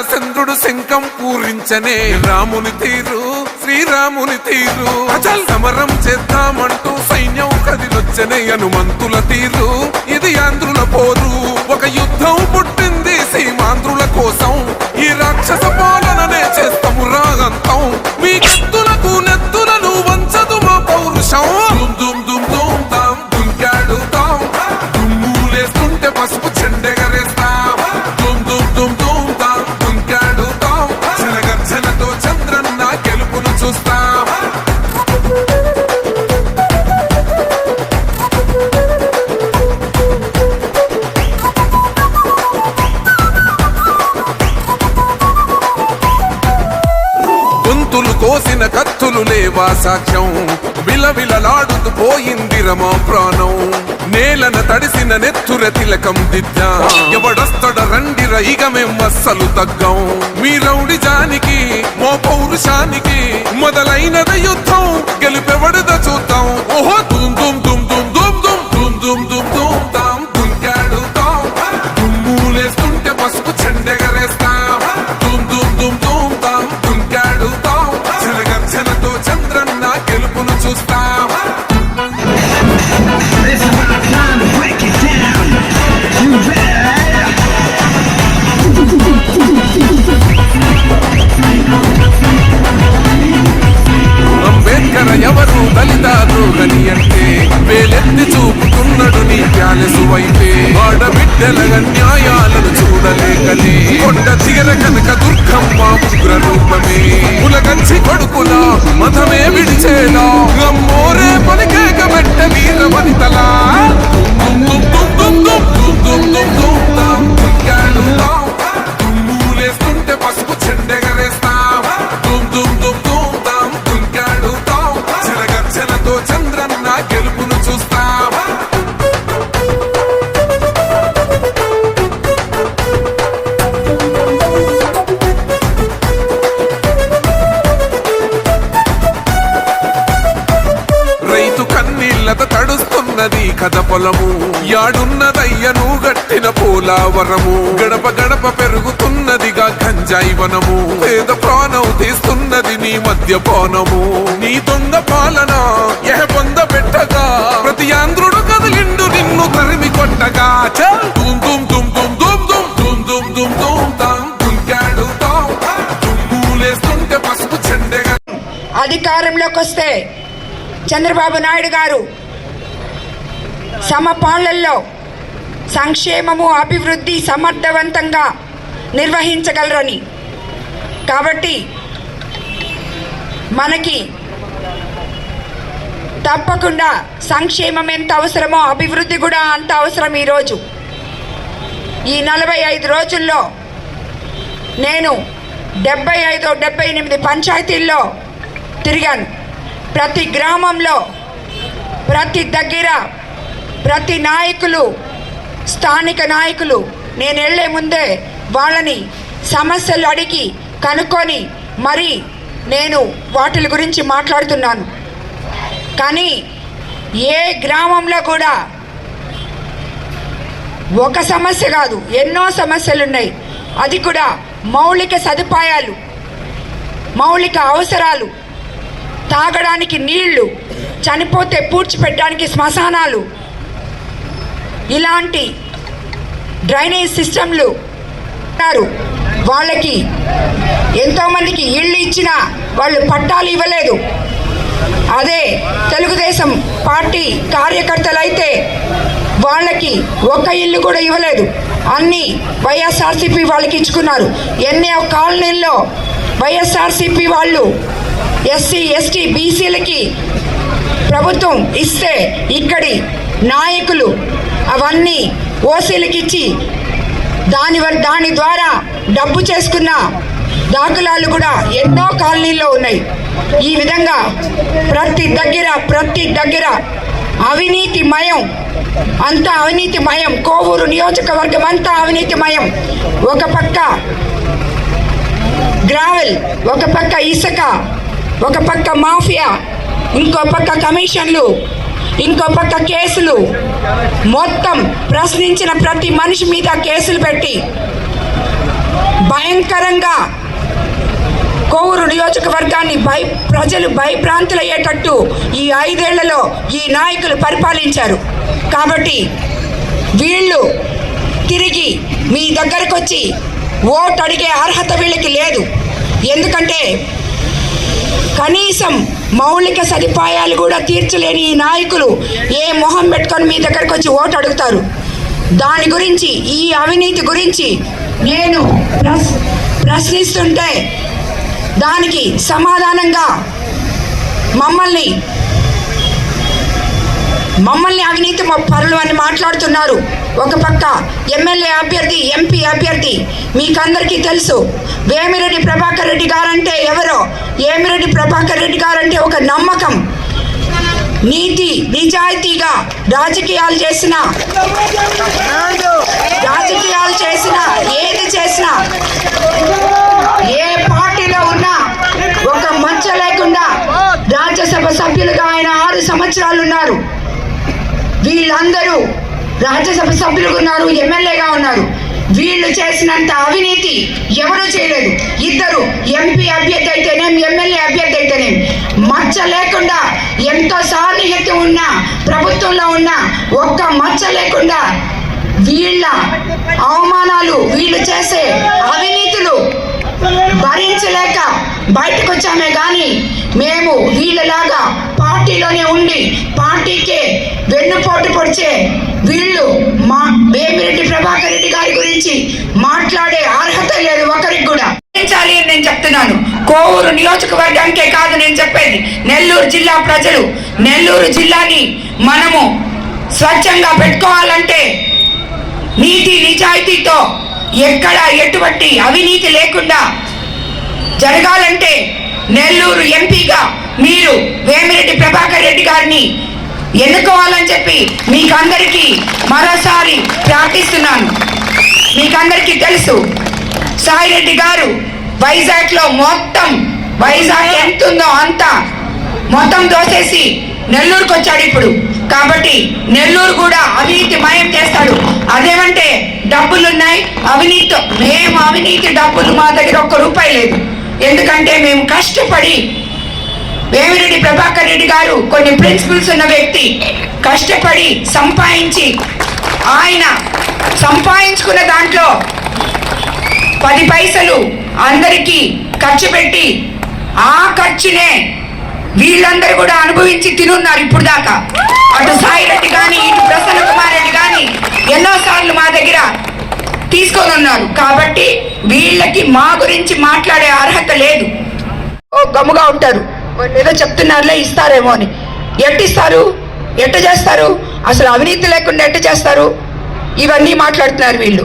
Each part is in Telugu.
చంద్రుడు శంఖం పూరించనే. రాముని తీరు శ్రీరాముని తీరు. అచల్! సమరం చేద్దామంటూ సైన్యం కదిలొచ్చనే హనుమంతుల తీరు. ఇది ఆంధ్రుల పోరు. ఒక యుద్ధం పుట్టింది సీమాంధ్రుల కోసం. ఈ రాక్షస పాలననే చేస్తాము రాగంతం. మీ కత్తులకు కత్తులు లేవా సాక్ష్యం? విలవిలలాడుతూ పోయింది రమా ప్రాణం. నేలన తడిసిన నెత్తుర తిలకం దిద్దా. ఎవడొస్తడ రండి రైగ మేం అస్సలు తగ్గం. మీ రౌడి జానికి మో పౌరుషానికి మొదలైనద యుద్ధం. గెలుపెవడద కథ పొలము యాడున్నదయ్యను గట్టిన పోలావరము గడప గడప పెరుగుతున్నదిగా గంజాయి వనము పేద ప్రాణం తీస్తున్నది నీ మద్యపానము నీ దొంగ పాలన ఎహ పొంద పెట్టగా ప్రతి ఆంధ్రుడు కదిలిండు నిన్ను తరిమి కొట్టగా చల్ దుమ్ దుమ్ దుమ్ దుమ్ దుమ్ దుమ్ దుమ్ దుమ్ దుమ్ దుమ్ తాం దుంకాడుతాం పసుపు చెండెగా అధికారంలోకి వస్తే చంద్రబాబు నాయుడు గారు సమపాలనలో సంక్షేమము అభివృద్ధి సమర్థవంతంగా నిర్వహించగలరని. కాబట్టి మనకి తప్పకుండా సంక్షేమం ఎంత అవసరమో అభివృద్ధి కూడా అంత అవసరం ఈరోజు. ఈ నలభై ఐదు రోజుల్లో నేను డెబ్బై ఐదు డెబ్బై ఎనిమిది పంచాయతీల్లో తిరిగాను. ప్రతి గ్రామంలో ప్రతి దగ్గర ప్రతి నాయకులు స్థానిక నాయకులు నేను వెళ్ళే ముందే వాళ్ళని సమస్యలు అడిగి కనుక్కొని మరి నేను వాటి గురించి మాట్లాడుతున్నాను. కానీ ఏ గ్రామంలో కూడా ఒక సమస్య కాదు ఎన్నో సమస్యలు ఉన్నాయి అది కూడా మౌలిక సదుపాయాలు మౌలిక అవసరాలు తాగడానికి నీళ్ళు చనిపోతే పూడ్చిపెట్టడానికి శ్మశానాలు ఇలాంటి డ్రైనేజ్ సిస్టంలు ఉన్నారు. వాళ్ళకి ఎంతోమందికి ఇళ్ళు ఇచ్చినా వాళ్ళు పట్టాలు ఇవ్వలేదు. అదే తెలుగుదేశం పార్టీ కార్యకర్తలు అయితే వాళ్ళకి ఒక్క ఇల్లు కూడా ఇవ్వలేదు. అన్ని వైఎస్ఆర్సీపీ వాళ్ళకి ఇచ్చుకున్నారు. ఎన్నో కాలనీల్లో వైఎస్ఆర్సీపీ వాళ్ళు ఎస్సీ ఎస్టీ బీసీలకి ప్రభుత్వం ఇస్తే ఇక్కడి నాయకులు అవన్నీ ఓసీలకి ఇచ్చి దాని దాని ద్వారా డబ్బు చేసుకున్న దాఖలాలు కూడా ఎన్నో కాలనీల్లో ఉన్నాయి. ఈ విధంగా ప్రతి దగ్గర ప్రతి దగ్గర అవినీతి మయం అంతా అవినీతి మయం కోవూరు నియోజకవర్గం అంతా అవినీతి మయం ఒక పక్క గ్రావెల్ ఒక పక్క ఇసుక ఒక పక్క మాఫియా ఇంకో పక్క కమిషన్లు ఇంకో పక్క కేసులు మొత్తం ప్రశ్నించిన ప్రతి మనిషి మీద కేసులు పెట్టి భయంకరంగా కోవూరు నియోజకవర్గాన్ని భయ ప్రజలు భయభ్రాంతులయ్యేటట్టు ఈ ఐదేళ్ళలో ఈ నాయకులు పరిపాలించారు. కాబట్టి వీళ్ళు తిరిగి మీ దగ్గరకు వచ్చి ఓటు అడిగే అర్హత వీళ్ళకి లేదు. ఎందుకంటే కనీసం మౌలిక సదుపాయాలు కూడా తీర్చలేని ఈ నాయకులు ఏ మొహం పెట్టుకొని మీ దగ్గరకు వచ్చి ఓటు అడుగుతారు? దాని గురించి ఈ అవినీతి గురించి నేను ప్రశ్ ప్రశ్నిస్తుంటే దానికి సమాధానంగా మమ్మల్ని మమ్మల్ని అవినీతి పరులు అని మాట్లాడుతున్నారు. ఒక పక్క ఎమ్మెల్యే అభ్యర్థి ఎంపీ అభ్యర్థి మీకందరికీ తెలుసు వేమిరెడ్డి ప్రభాకర్ రెడ్డి గారంటే ఎవరో? ఏమిరెడ్డి ప్రభాకర్ రెడ్డి గారంటే ఒక నమ్మకం. నీతి నిజాయితీగా రాజకీయాలు చేసిన రాజకీయాలు చేసిన ఏది చేసినా ఏ పార్టీలో ఉన్నా ఒక మచ్చ లేకుండా రాజ్యసభ సభ్యులుగా ఆయన ఆరు సంవత్సరాలు ఉన్నారు. వీళ్ళందరూ రాజ్యసభ సభ్యులుగా ఉన్నారు ఎమ్మెల్యేగా ఉన్నారు. వీళ్ళు చేసినంత అవినీతి ఎవరు చేయలేదు. ఇద్దరు ఎంపీ అభ్యర్థి అయితేనేం ఎమ్మెల్యే అభ్యర్థి అయితేనేం. మచ్చ లేకుండా ఎంతో సాన్నిహిత్యం ఉన్న ప్రభుత్వంలో ఉన్న ఒక్క మచ్చ లేకుండా వీళ్ళ అవమానాలు వీళ్ళు చేసే అవినీతులు భరించలేక బయటకు వచ్చామే కానీ మేము వీళ్ళలాగా పార్టీలోనే ఉండి పార్టీకే వెన్నుపోటు పొడిచే వీళ్ళు మా వేమిరెడ్డి ప్రభాకర్ రెడ్డి గారి గురించి మాట్లాడే అర్హత లేదు ఒకరికి కూడా. భరించాలి అని నేను చెప్తున్నాను. కోవూరు నియోజకవర్గానికే కాదు నేను చెప్పేది. నెల్లూరు జిల్లా ప్రజలు నెల్లూరు జిల్లాని మనము స్వచ్ఛంగా పెట్టుకోవాలంటే నీతి నిజాయితీతో ఎక్కడ ఎటువంటి అవినీతి లేకుండా జరగాలంటే నెల్లూరు ఎంపీగా మీరు వేమిరెడ్డి ప్రభాకర్ రెడ్డి గారిని ఎన్నుకోవాలని చెప్పి మీకందరికీ మరోసారి ప్రార్థిస్తున్నాను. మీకందరికీ తెలుసు సాయిరెడ్డి గారు వైజాగ్లో మొత్తం వైజాగ్ ఎంత ఉందో అంతా మొత్తం దోసేసి నెల్లూరుకు వచ్చాడు ఇప్పుడు. కాబట్టి నెల్లూరు కూడా అవినీతి మయం చేస్తాడు. అదేమంటే డబ్బులు ఉన్నాయి. అవినీతి మేము అవినీతి డబ్బులు మా దగ్గర ఒక్క రూపాయి లేదు. ఎందుకంటే మేము కష్టపడి వేమిరెడ్డి ప్రభాకర్ రెడ్డి గారు కొన్ని ప్రిన్సిపల్స్ ఉన్న వ్యక్తి. కష్టపడి సంపాదించి ఆయన సంపాదించుకున్న దాంట్లో పది పైసలు అందరికీ ఖర్చు పెట్టి ఆ ఖర్చునే వీళ్ళందరూ కూడా అనుభవించి తినున్నారు ఇప్పుడు దాకా. అటు సాయి రెడ్డి కానీ ఇటు ప్రసన్న కుమార్ రెడ్డి కానీ ఎన్నోసార్లు మా దగ్గర తీసుకొని ఉన్నారు కాబట్టి వీళ్ళకి మా గురించి మాట్లాడే అర్హత లేదు. ఓ గమ్ముగా ఉంటారు. ఏదో చెప్తున్నారులే ఇస్తారేమో అని. ఎట్టిస్తారు ఎట్ట చేస్తారు? అసలు అవినీతి లేకుండా ఎట్ట చేస్తారు? ఇవన్నీ మాట్లాడుతున్నారు వీళ్ళు.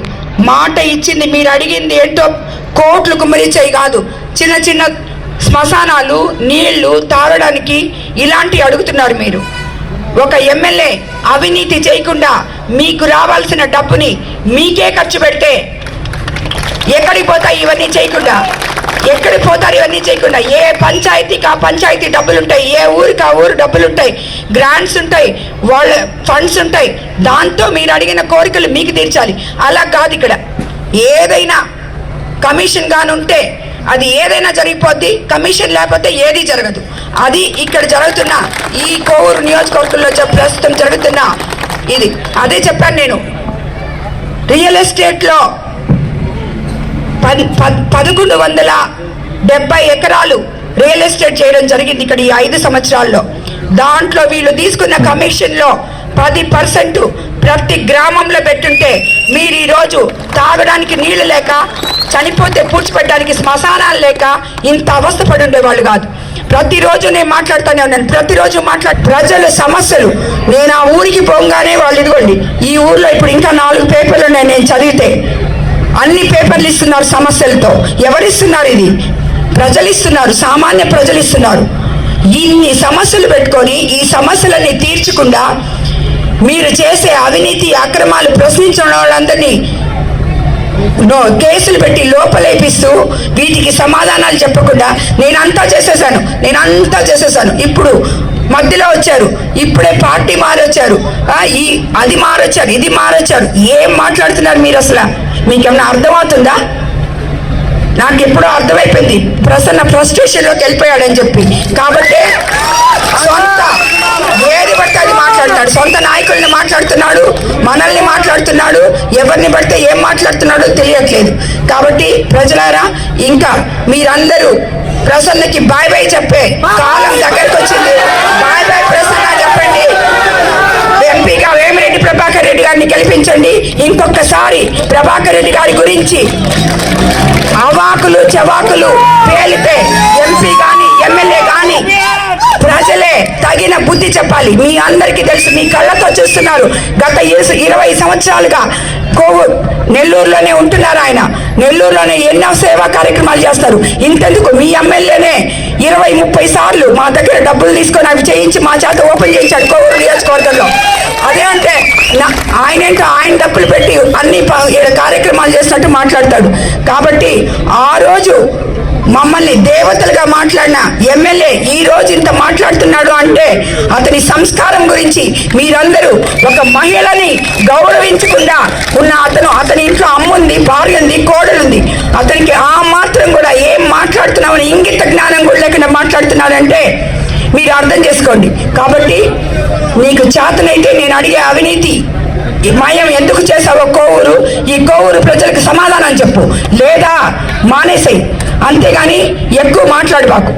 మాట ఇచ్చింది మీరు అడిగింది ఏంటో కోట్లు కుమ్మరించాయి కాదు. చిన్న చిన్న శ్మశానాలు నీళ్ళు తాగడానికి ఇలాంటివి అడుగుతున్నారు మీరు. ఒక ఎమ్మెల్యే అవినీతి చేయకుండా మీకు రావాల్సిన డబ్బుని మీకే ఖర్చు పెడితే ఎక్కడికి పోతాయి ఇవన్నీ చేయకుండా? ఎక్కడికి పోతారు ఇవన్నీ చేయకుండా? ఏ పంచాయతీకి ఆ పంచాయతీ డబ్బులు ఉంటాయి ఏ ఊరికి ఆ ఊరు డబ్బులు ఉంటాయి గ్రాంట్స్ ఉంటాయి వాళ్ళ ఫండ్స్ ఉంటాయి. దాంతో మీరు అడిగిన కోరికలు మీకు తీర్చాలి. అలా కాదు ఇక్కడ. ఏదైనా కమిషన్ గానుంటే ఉంటే అది ఏదైనా జరిగిపోద్ది కమిషన్ లేకపోతే ఏది జరగదు. అది ఇక్కడ జరుగుతున్న ఈ కోవూరు నియోజకవర్గంలో చెప్- ప్రస్తుతం జరుగుతున్న ఇది. అదే చెప్పాను నేను. రియల్ ఎస్టేట్లో పది పదకొండు వందల డెబ్బై ఎకరాలు రియల్ ఎస్టేట్ చేయడం జరిగింది ఇక్కడ ఈ ఐదు సంవత్సరాల్లో. దాంట్లో వీళ్ళు తీసుకున్న కమిషన్లో పది పర్సెంట్ ప్రతి గ్రామంలో పెట్టుంటే మీరు ఈరోజు తాగడానికి నీళ్ళు లేక చనిపోతే పూడ్చిపెట్టడానికి శ్మశానాలు లేక ఇంత అవస్థ పడి ఉండేవాళ్ళు కాదు. ప్రతిరోజు నేను మాట్లాడుతూనే ఉన్నాను. ప్రతిరోజు మాట్లాడు ప్రజల సమస్యలు. నేను ఆ ఊరికి పోగానే వాళ్ళు ఇదిగోండి ఈ ఊర్లో ఇప్పుడు ఇంకా నాలుగు పేపర్లు ఉన్నాయి నేను చదివితే. అన్ని పేపర్లు ఇస్తున్నారు సమస్యలతో. ఎవరిస్తున్నారు ఇది? ప్రజలు ఇస్తున్నారు సామాన్య ప్రజలు ఇస్తున్నారు ఇన్ని సమస్యలు పెట్టుకొని ఈ సమస్యలన్నీ తీర్చకుండా మీరు చేసే అవినీతి అక్రమాలు ప్రశ్నించిన వాళ్ళందరినీ కేసులు పెట్టి లోపలేపిస్తూ వీటికి సమాధానాలు చెప్పకుండా నేనంతా చేసేసాను నేనంతా చేసేసాను. ఇప్పుడు మధ్యలో వచ్చారు ఇప్పుడే పార్టీ మారొచ్చారు. ఈ అది మారొచ్చారు ఇది మారొచ్చారు. ఏం మాట్లాడుతున్నారు మీరు అసలు? మీకేమన్నా అర్థమవుతుందా? నాకు ఎప్పుడో అర్థమైపోయింది. ప్రసన్న ఫ్రస్ట్రేషన్లోకి వెళ్ళిపోయాడని చెప్పి. కాబట్టి సొంత ఏది పడితే అది మాట్లాడతాడు. సొంత నాయకుల్ని మాట్లాడుతున్నాడు మనల్ని మాట్లాడుతున్నాడు ఎవరిని పడితే ఏం మాట్లాడుతున్నాడో తెలియట్లేదు. కాబట్టి ప్రజలారా ఇంకా మీరందరూ ప్రసన్నకి బాయ్ బాయ్ చెప్పే కాలం దగ్గరకు వచ్చింది. బాయ్ బాయ్ ప్రసన్న చెప్పండి. ఎంపీగా వేమిరెడ్డి ప్రభాకర్ రెడ్డి గారిని గెలిపించండి. ఇంకొకసారి ప్రభాకర్ రెడ్డి గారి గురించి అవాకులు చవాకులు పేలితే ఎంపీ కానీ ఎమ్మెల్యే కానీ ప్రజలే తగిన బుద్ధి చెప్పాలి. మీ అందరికీ తెలుసు మీ కళ్ళతో చూస్తున్నారు. గత ఇరవై సంవత్సరాలుగా కోవిడ్ నెల్లూరులోనే ఉంటున్నారు ఆయన. నెల్లూరులోనే ఎన్నో సేవా కార్యక్రమాలు చేస్తారు. ఇంతెందుకు? మీ ఎమ్మెల్యేనే ఇరవై ముప్పై సార్లు మా దగ్గర డబ్బులు తీసుకొని అవి చేయించి మా చేత ఓపెన్ చేయించాడు కోవిడ్ నియోజకవర్గంలో. అదే అంటే ఆయన ఏంటో ఆయన డబ్బులు పెట్టి అన్ని ప- కార్యక్రమాలు చేసినట్టు మాట్లాడతాడు. కాబట్టి ఆ రోజు మమ్మల్ని దేవతలుగా మాట్లాడిన ఎమ్మెల్యే ఈ రోజు ఇంత మాట్లాడుతున్నాడు అంటే అతని సంస్కారం గురించి మీరందరూ ఒక మహిళని గౌరవించకుండా ఉన్న అతను అతని ఇంట్లో అమ్ముంది భార్య ఉంది కోడలుంది. అతనికి ఆ మాత్రం కూడా ఏం మాట్లాడుతున్నామని ఇంగిత జ్ఞానం కూడా లేకుండా మాట్లాడుతున్నాడంటే మీరు అర్థం చేసుకోండి. కాబట్టి నీకు చేతనైతే నేను అడిగే అవినీతి ఈ మయం ఎందుకు చేసావో కోవూరు ఈ కోవూరు ప్రజలకు సమాధానం చెప్పు. లేదా మానేసేయి. అంతేగాని ఎక్కువ మాట్లాడబాకు